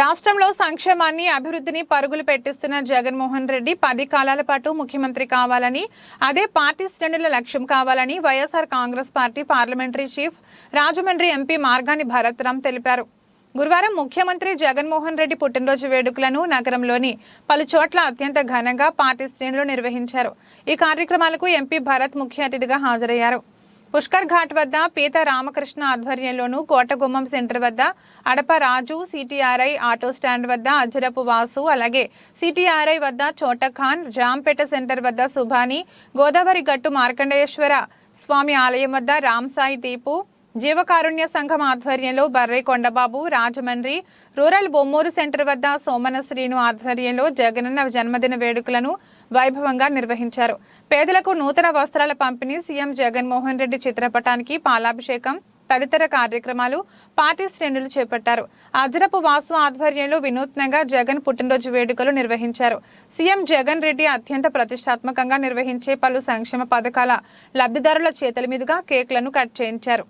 రాష్ట్రంలో సంక్షేమాన్ని అభివృద్ధిని పరుగులు పెట్టిస్తున్న జగన్మోహన్ రెడ్డి పది కాలాల పాటు ముఖ్యమంత్రి కావాలని అదే పార్టీ శ్రేణుల లక్ష్యం కావాలని YSR Congress party parliamentary chief Rajahmundry MP Margani Bharatram తెలిపారు. గురువారం ముఖ్యమంత్రి జగన్మోహన్ రెడ్డి పుట్టినరోజు వేడుకలను నగరంలోని పలు చోట్ల అత్యంత ఘనంగా పార్టీ శ్రేణులు నిర్వహించారు. ఈ కార్యక్రమాలకు ఎంపీ భరత్ ముఖ్య అతిథిగా హాజరయ్యారు. పుష్కర్ ఘాట్ వద్ద పీత రామకృష్ణ ఆధ్వర్యంలోను కోటగుమ్మం సెంటర్ వద్ద Adapa Raju CTRI auto stand వద్ద అజరపు వాసు అలాగే సిటీఆర్ఐ వద్ద చోటఖాన్ జాంపేట సెంటర్ వద్ద సుభాని గోదావరి గట్టు మార్కండేశ్వర స్వామి ఆలయం వద్ద రామ్సాయి దీపు జీవకారుణ్య సంఘం ఆధ్వర్యంలో బర్రే కొండబాబు రాజమండ్రి రూరల్ బొమ్మూరు సెంటర్ వద్ద సోమన శ్రీను ఆధ్వర్యంలో జగనన్న జన్మదిన వేడుకలను వైభవంగా నిర్వహించారు. పేదలకు నూతన వస్త్రాల పంపిణీ సీఎం జగన్మోహన్ రెడ్డి చిత్రపటానికి పాలాభిషేకం తదితర కార్యక్రమాలు పార్టీ శ్రేణులు చేపట్టారు. అజరపు వాసు ఆధ్వర్యంలో వినూత్నంగా జగన్ పుట్టినరోజు వేడుకలు నిర్వహించారు. సీఎం జగన్ రెడ్డి అత్యంత ప్రతిష్టాత్మకంగా నిర్వహించే పలు సంక్షేమ పథకాల లబ్ధిదారుల చేతుల మీదుగా కేక్లను కట్ చేయించారు.